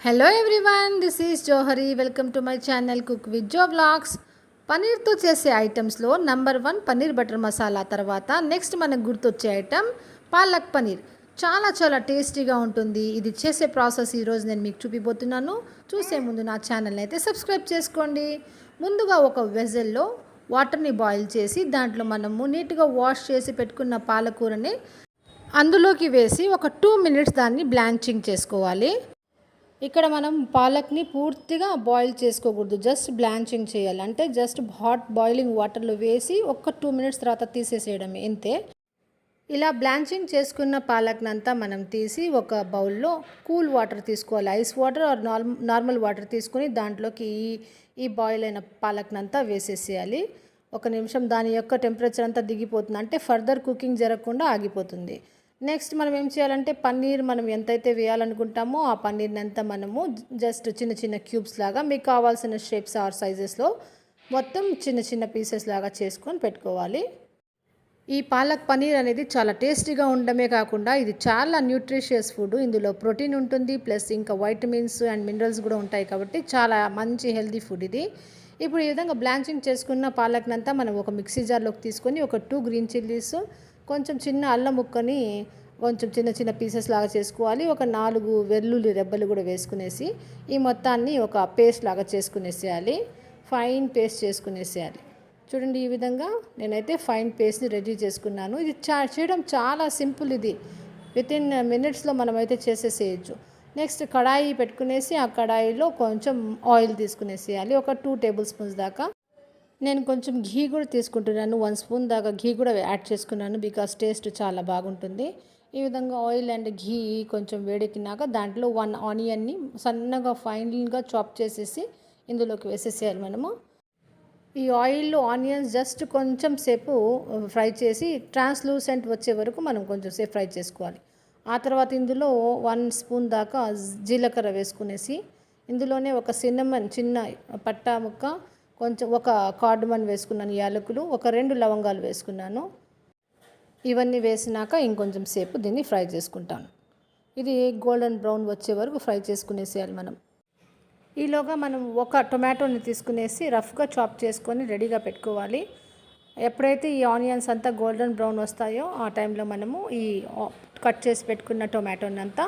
Hello everyone this is Johari welcome to my channel cook with Jo blogs పన్నీర్తో చేసే ఐటమ్స్లో number one paneer butter masala తర్వాత next మనకు గుర్తొచ్చే item palak paneer. చాలా చాలా టేస్టీగా ఉంటుంది. ఇది చేసే ప్రాసెస్ ఈరోజు నేను మీకు చూపిపోతున్నాను చూసే ముందు నా ఛానల్ని అయితే సబ్స్క్రైబ్ చేసుకోండి. ముందుగా ఒక వెజల్లో వాటర్ని బాయిల్ చేసి దాంట్లో మనము నీట్గా వాష్ చేసి పెట్టుకున్న పాలకూరని అందులోకి వేసి ఒక టూ మినిట్స్ దాన్ని బ్లాంచింగ్ చేసుకోవాలి. ఇక్కడ మనం పాలక్ని పూర్తిగా బాయిల్ చేసుకోకూడదు. జస్ట్ బ్లాంచింగ్ చేయాలి. అంటే జస్ట్ హాట్ బాయిలింగ్ వాటర్లో వేసి ఒక టూ మినిట్స్ తర్వాత తీసేసేయడం ఇంతే. ఇలా బ్లాంచింగ్ చేసుకున్న పాలక్నంతా మనం తీసి ఒక బౌల్లో కూల్ వాటర్ తీసుకోవాలి. Ice water or normal water తీసుకొని దాంట్లోకి ఈ ఈ బాయిల్ అయిన పాలక్నంతా వేసేసేయాలి. ఒక నిమిషం దాని యొక్క టెంపరేచర్ అంతా దిగిపోతుంది. అంటే ఫర్దర్ కుకింగ్ జరగకుండా ఆగిపోతుంది. నెక్స్ట్ మనం ఏం చేయాలంటే పన్నీర్ మనం ఎంతైతే వేయాలనుకుంటామో ఆ పన్నీర్ని అంతా మనము జస్ట్ చిన్న చిన్న క్యూబ్స్ లాగా మీకు కావాల్సిన షేప్స్ ఆర్ సైజెస్లో మొత్తం చిన్న చిన్న పీసెస్ లాగా చేసుకొని పెట్టుకోవాలి. ఈ పాలక్ పనీర్ అనేది చాలా టేస్టీగా ఉండడమే కాకుండా ఇది చాలా న్యూట్రిషియస్ ఫుడ్. ఇందులో ప్రోటీన్ ఉంటుంది ప్లస్ ఇంకా వైటమిన్స్ అండ్ మినరల్స్ కూడా ఉంటాయి కాబట్టి చాలా మంచి హెల్తీ ఫుడ్ ఇది. ఇప్పుడు ఈ విధంగా బ్లాంచింగ్ చేసుకున్న పాలక్నంతా మనం ఒక మిక్సీ జార్లోకి తీసుకొని ఒక టూ గ్రీన్ చిల్లీస్ కొంచెం చిన్న అల్లం ముక్కని కొంచెం చిన్న చిన్న పీసెస్ లాగా చేసుకోవాలి. ఒక నాలుగు వెల్లుల్లి రెబ్బలు కూడా వేసుకునేసి ఈ మొత్తాన్ని ఒక పేస్ట్ లాగా చేసుకునేసేయాలి. Fine paste చేసుకునేసేయాలి. చూడండి ఈ విధంగా నేనైతే ఫైన్ పేస్ట్ని రెడీ చేసుకున్నాను. ఇది చా చేయడం చాలా సింపుల్ ఇది. విత్ ఇన్ మినిట్స్లో మనమైతే చేసేసేయచ్చు. నెక్స్ట్ కడాయి పెట్టుకునేసి ఆ కడాయిలో కొంచెం ఆయిల్ తీసుకునేసేయాలి. ఒక టూ టేబుల్ స్పూన్స్ దాకా. నేను కొంచెం ఘీ కూడా తీసుకుంటున్నాను. వన్ స్పూన్ దాకా ఘీ కూడా యాడ్ చేసుకున్నాను బికాస్ టేస్ట్ చాలా బాగుంటుంది. ఈ విధంగా ఆయిల్ అండ్ ఘీ కొంచెం వేడెక్కినాక దాంట్లో వన్ ఆనియన్ని సన్నగా ఫైన్గా చాప్ చేసేసి ఇందులోకి వేసేసేయాలి మనము. ఈ ఆయిల్లో ఆనియన్స్ జస్ట్ కొంచెం సేపు ఫ్రై చేసి ట్రాన్స్లూసెంట్ వచ్చే వరకు మనం కొంచెం సేపు ఫ్రై చేసుకోవాలి. ఆ తర్వాత ఇందులో వన్ స్పూన్ దాకా జీలకర్ర వేసుకునేసి ఇందులోనే ఒక సిన్నమన్ చిన్న పట్టా ముక్క కొంచెం ఒక కార్డుమన్ వేసుకున్నాను యాలకులు ఒక రెండు లవంగాలు వేసుకున్నాను. ఇవన్నీ వేసినాక ఇంకొంచెం సేపు దీన్ని ఫ్రై చేసుకుంటాను. ఇది గోల్డెన్ బ్రౌన్ వచ్చే వరకు ఫ్రై చేసుకునేసేయాలి మనం. ఈలోగా మనం ఒక టొమాటోని తీసుకునేసి రఫ్గా చాప్ చేసుకొని రెడీగా పెట్టుకోవాలి. ఎప్పుడైతే ఈ ఆనియన్స్ అంతా గోల్డెన్ బ్రౌన్ వస్తాయో ఆ టైంలో మనము ఈ కట్ చేసి పెట్టుకున్న టొమాటోని అంతా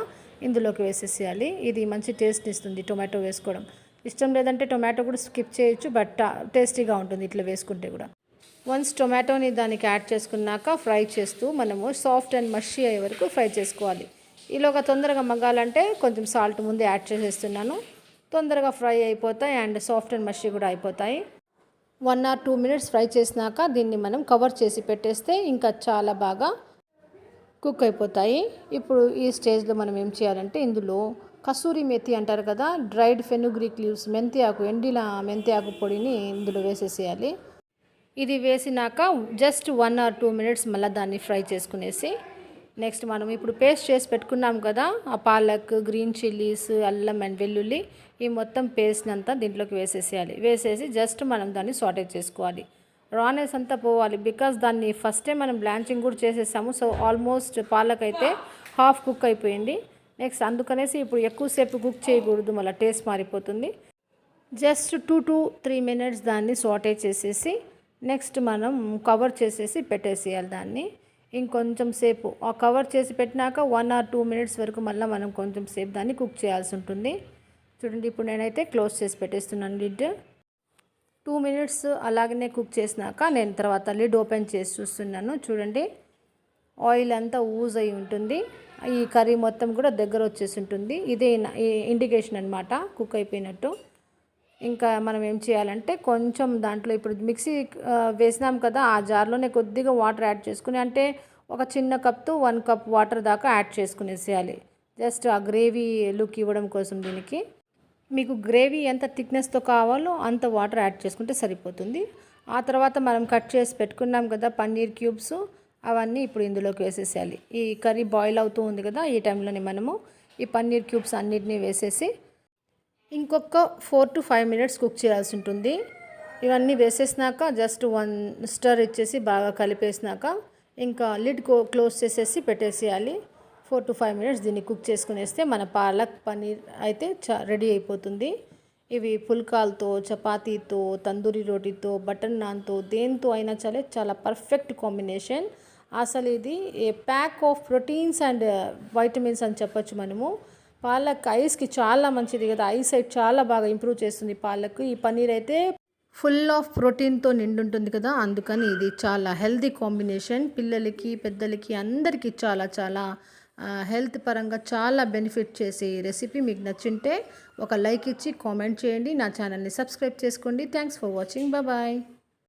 ఇందులోకి వేసేసేయాలి. ఇది మంచి టేస్ట్ ఇస్తుంది టొమాటో వేసుకోవడం. ఇష్టం లేదంటే టొమాటో కూడా స్కిప్ చేయొచ్చు బట్ టేస్టీగా ఉంటుంది ఇట్లా వేసుకుంటే కూడా. వన్స్ టొమాటోని దానికి యాడ్ చేసుకున్నాక ఫ్రై చేస్తూ మనము సాఫ్ట్ అండ్ మషీ అయ్యే వరకు ఫ్రై చేసుకోవాలి. ఈలోగా తొందరగా మగ్గాలంటే కొంచెం సాల్ట్ ముందే యాడ్ చేసేస్తున్నాను. తొందరగా ఫ్రై అయిపోతాయి అండ్ సాఫ్ట్ అండ్ మషీ కూడా అయిపోతాయి. One or two minutes fry చేసినాక దీన్ని మనం కవర్ చేసి పెట్టేస్తే ఇంకా చాలా బాగా కుక్ అయిపోతాయి. ఇప్పుడు ఈ స్టేజ్లో మనం ఏం చేయాలంటే ఇందులో కస్తూరి మెతి అంటారు కదా డ్రైడ్ ఫెనుగ్రీక్ లీవ్స్ మెంతి ఆకు ఎండిన మెంతి ఆకు పొడిని ఇందులో వేసేసేయాలి. ఇది వేసినాక just one or two minutes మళ్ళీ దాన్ని ఫ్రై చేసుకునేసి నెక్స్ట్ మనం ఇప్పుడు పేస్ట్ చేసి పెట్టుకున్నాం కదా ఆ పాలక్ గ్రీన్ చిల్లీస్ అల్లం అండ్ వెల్లుల్లి ఈ మొత్తం పేస్ట్ అంతా దీంట్లోకి వేసేసేయాలి. వేసేసి జస్ట్ మనం దాన్ని సాటే చేసుకోవాలి. రానెస్ అంతా పోవాలి బికాస్ దాన్ని ఫస్టే మనం బ్లాంచింగ్ కూడా చేసేసాము సో ఆల్మోస్ట్ పాలక్ అయితే హాఫ్ కుక్ అయిపోయింది. నెక్స్ట్ అందుకనేసి ఇప్పుడు ఎక్కువసేపు కుక్ చేయకూడదు మళ్ళీ టేస్ట్ మారిపోతుంది. Just two to three minutes దాన్ని సోటే చేసేసి నెక్స్ట్ మనం కవర్ చేసేసి పెట్టేసేయాలి దాన్ని. ఇంకొంచెం సేపు ఆ కవర్ చేసి పెట్టినాక వన్ ఆర్ టూ మినిట్స్ వరకు మళ్ళీ మనం కొంచెం సేపు దాన్ని కుక్ చేయాల్సి ఉంటుంది. చూడండి ఇప్పుడు నేనైతే క్లోజ్ చేసి పెట్టేస్తున్నాను లిడ్ టూ మినిట్స్ అలాగనే కుక్ చేసినాక నేను తర్వాత లిడ్ ఓపెన్ చేసి చూస్తున్నాను. చూడండి ఆయిల్ అంతా ఊజ్ అయి ఉంటుంది. ఈ కర్రీ మొత్తం కూడా దగ్గర వచ్చేసి ఉంటుంది. ఇదే ఇండికేషన్ అనమాట కుక్ అయిపోయినట్టు. ఇంకా మనం ఏం చేయాలంటే కొంచెం దాంట్లో ఇప్పుడు మిక్సీ వేసినాం కదా ఆ జార్లోనే కొద్దిగా వాటర్ యాడ్ చేసుకుని అంటే ఒక చిన్న కప్తో వన్ కప్ వాటర్ దాకా యాడ్ చేసుకునేసేయాలి. జస్ట్ ఆ గ్రేవీ లుక్ ఇవ్వడం కోసం దీనికి. మీకు గ్రేవీ ఎంత థిక్నెస్తో కావాలో అంత వాటర్ యాడ్ చేసుకుంటే సరిపోతుంది. ఆ తర్వాత మనం కట్ చేసి పెట్టుకున్నాం కదా పన్నీర్ క్యూబ్స్. అవన్నీ ఇప్పుడు ఇందులోకి వేసేసేయాలి. ఈ కర్రీ బాయిల్ అవుతూ ఉంది కదా ఈ టైంలోనే మనము ఈ పన్నీర్ క్యూబ్స్ అన్నిటినీ వేసేసి ఇంకొక four to five minutes cook చేయాల్సి ఉంటుంది. ఇవన్నీ వేసేసినాక జస్ట్ వన్ స్టర్ ఇచ్చేసి బాగా కలిపేసినాక ఇంకా లిడ్ క్లోజ్ చేసేసి పెట్టేసేయాలి. ఫోర్ టు ఫైవ్ మినిట్స్ దీన్ని కుక్ చేసుకునేస్తే మన పాలక్ పన్నీర్ అయితే చ రెడీ అయిపోతుంది. ఇవి పుల్కాలతో చపాతీతో తందూరి రోటీతో బటర్ నాన్తో దేంతో అయినా సరే చాలా పర్ఫెక్ట్ కాంబినేషన్. అసలు ఇది a pack of proteins and vitamins అని చెప్పొచ్చు మనము. పాలక్ ఐస్కి చాలా మంచిది కదా. ఐ సైట్ చాలా బాగా ఇంప్రూవ్ చేస్తుంది పాలక్ ఈ పన్నీర్ అయితే ఫుల్ ఆఫ్ ప్రోటీన్తో నిండుంటుంది కదా. అందుకని ఇది చాలా హెల్దీ కాంబినేషన్. పిల్లలకి పెద్దలకి అందరికీ చాలా చాలా హెల్త్ పరంగా చాలా బెనిఫిట్ చేసే ఈ రెసిపీ మీకు నచ్చింటే ఒక లైక్ ఇచ్చి కామెంట్ చేయండి. నా ఛానల్ని సబ్స్క్రైబ్ చేసుకోండి. Thanks for watching. బాయ్.